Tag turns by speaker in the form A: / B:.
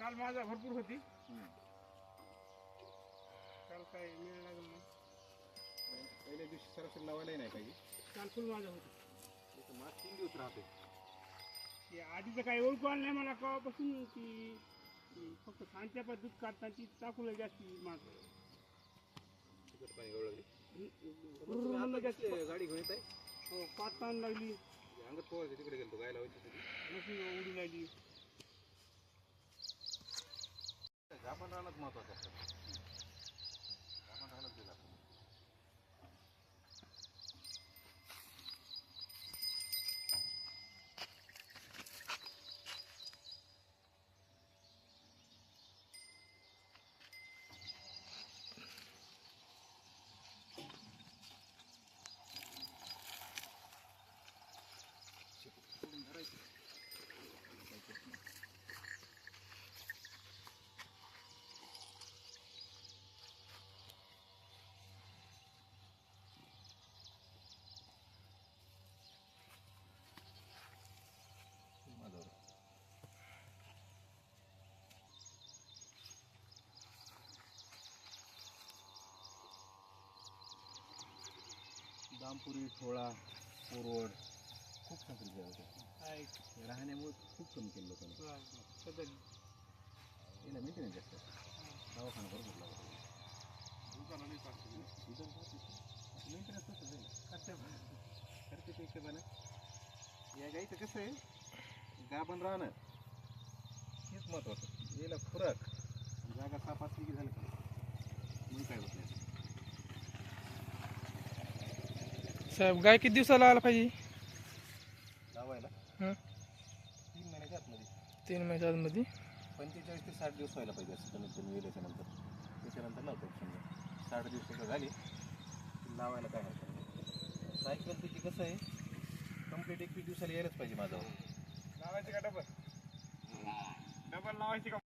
A: काल माझा भरपूर होती.
B: हम्म.
A: काल काय मिळालं लागलं नाही.
B: पहिल्या दिवशी सरासरी लावायलाही नाही पाहिजे.
A: काल फुल माझा होती.
B: मास तीन दिवस राहते.
A: ते आधीचं काही ओळखू आलं नाही मला केव्हापासून की की फक्त सांच्या पण दूध काढताना ती टाकून जास्त माझ
B: तिकट पाणी गवळली
A: जास्त
B: गाडी घेऊन येत आहे
A: हो पाच ताण लागली.
B: अंगत पोहायचं तिकडे गेलो गायला व्हायची
A: उडी लागली.
B: राहणंच महत्वाचं असतं दामपुरी ठोळा कोरवड खूप साखरी होते. राहण्यामुळे खूप कमी केलं लोकांनी.
A: हा.
B: याला मेंटेनन्स जास्त. दवाखाना भरपूर लागतो. हिशोबानं या गाईचं कसं आहे? गाभण राहणं. हेच महत्वाचं. याला खुराक. जागा साफ़ असली की झालं
C: साहेब गाय किती दिवसाला आला पाहिजे?
B: लावायला?
C: हं.
B: तीन महिन्याच्या आतमध्ये.
C: तीन महिन्याच्या आतमध्ये?
B: पंचेचाळीस ते साठ दिवस व्हायला पाहिजे असं कमीत कमी वेळेच्या नंतर त्याच्यानंतर लावतो समजा साठ दिवसाचं झाली की लावायला काय हरकत नाही. सायकल त्याची कसं आहे? कंप्लीट एकवीस दिवसाला यायलाच पाहिजे माझ्यावर.
A: लावायची का डबल डबल लावायची का